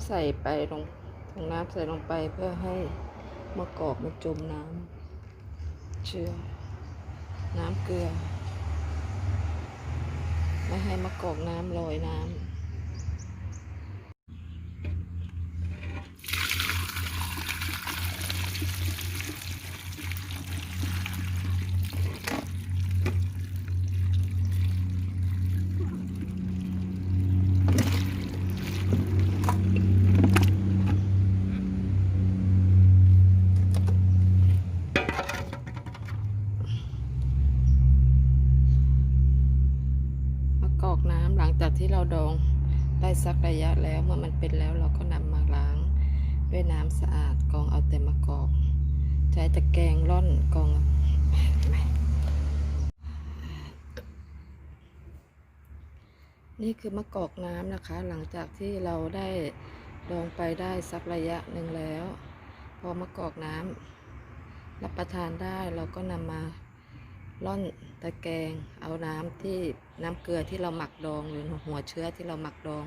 ำใส่ไปลงถุงน้ำใส่ลงไปเพื่อให้มะกอกมันจมน้ำเชื่อ น้ำเกลือ ไม่ให้มะกอกน้ำลอยน้ำ มะกอกน้ำหลังจากที่เราดองได้สักระยะแล้วเมื่อมันเป็นแล้วเราก็นำมาล้างด้วยน้ำสะอาดกองเอาแต่มะกอก ใช้ตะแกรงร่อนกองนี่คือมะกอกน้ำนะคะ หลังจากที่เราได้ดองไปได้สักระยะหนึ่งแล้ว พอมะกอกน้ำรับประทานได้เราก็นำมา ล่อนตะแกรงเอาน้ำที่น้ำเกลือที่เราหมักดองหรือหัวเชื้อที่เราหมักดอง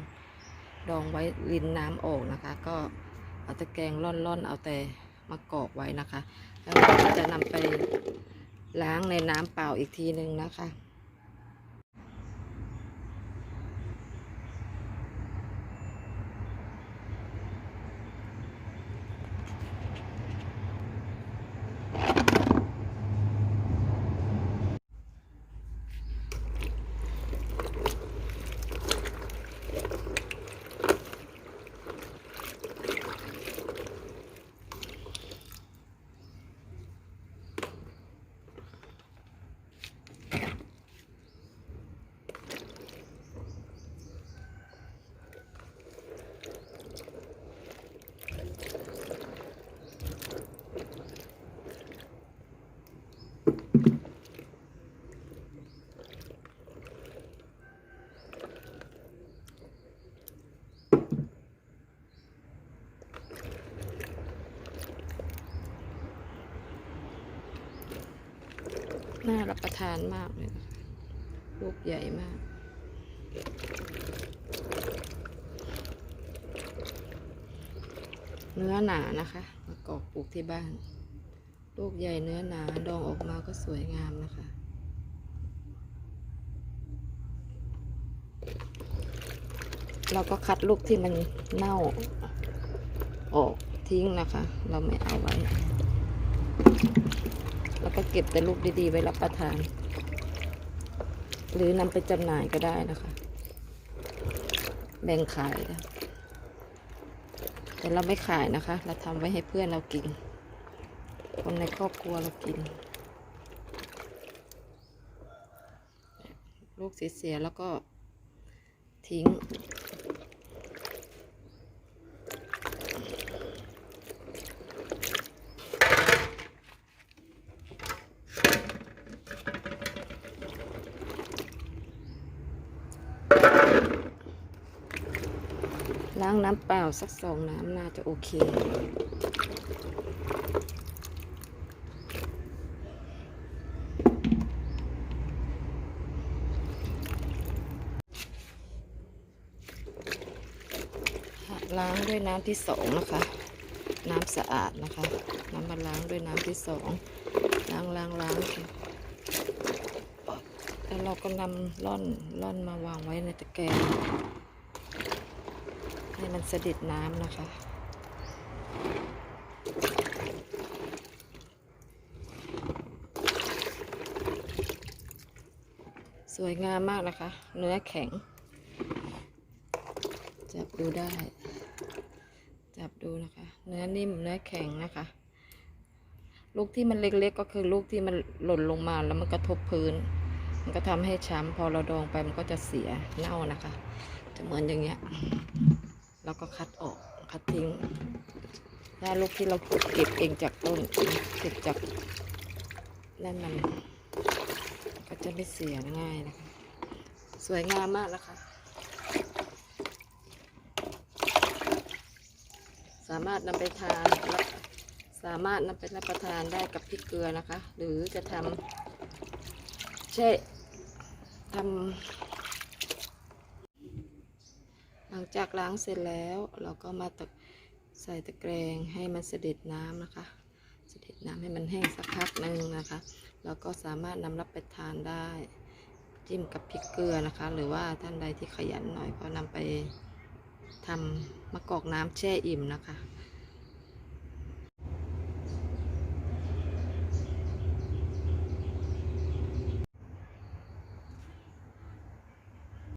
ดองไว้รินน้ำออกนะคะ ก็เอาตะแกรงล่อนล่อนเอาแต่มากรอกไว้นะคะ แล้วเราก็จะนำไปล้างในน้ำเปล่าอีกทีหนึ่งนะคะ น่ารับประทานมากเลยนะคะลูกใหญ่มากเนื้อหนานะคะมะกอกปลูกที่บ้าน ลูกใหญ่เนื้อหนา ดองออกมาก็สวยงามนะคะ เราก็คัดลูกที่มันเน่า ออกทิ้งนะคะ เราไม่เอาไว้ แล้วก็เก็บแต่ลูกดีๆ ไว้รับประทาน หรือนำไปจำหน่ายก็ได้นะคะ แบ่งขายนะแต่เราไม่ขายนะคะ เราทำไว้ให้เพื่อนเรากิน คนในครอบครัวเรากิน ลูกเสียๆแล้วก็ทิ้ง ล้างน้ำเปล่าสักสองน้ำน่าจะโอเค ล้างด้วยน้ำที่สองนะคะ น้ำสะอาดนะคะ น้ำมาล้างด้วยน้ำที่สองล้างล้างล้างแล้วเราก็นำร่อนร่อนมาวางไว้ในตะแกรง ให้มันสดิดน้ำนะคะ สวยงามมากนะคะ เนื้อแข็ง จับดูได้ จับดูนะคะ เนื้อนิ่มเนื้อแข็งนะคะ ลูกที่มันเล็กๆก็คือลูกที่มันหล่นลงมาแล้วมันกระทบพื้นมันก็ทำให้ช้ำพอเราดองไปมันก็จะเสียเน่านะคะ จะเหมือนอย่างเงี้ย แล้วก็คัดออกคัดทิ้ง ถ้าลูกที่เราเก็บเองจากต้นเก็บจากนั่นมันก็จะไม่เสียง่ายนะคะ สวยงามมากนะคะ สามารถนำไปทานสามารถนำไปรับประทานได้กับพริกเกลือนะคะ หรือจะทำเช่ทำ หลังจากล้างเสร็จแล้วเราก็มาตะใส่ตะแกรงให้มันเสด็จน้ำนะคะ เสด็จน้ำให้มันแห้งสักพักหนึ่งนะคะเราก็สามารถนำรับไปทานได้จิ้มกับพริกเกลือนะคะ หรือว่าท่านใดที่ขยันหน่อยก็นำไปทำมะกอกน้ำแช่อิ่มนะคะ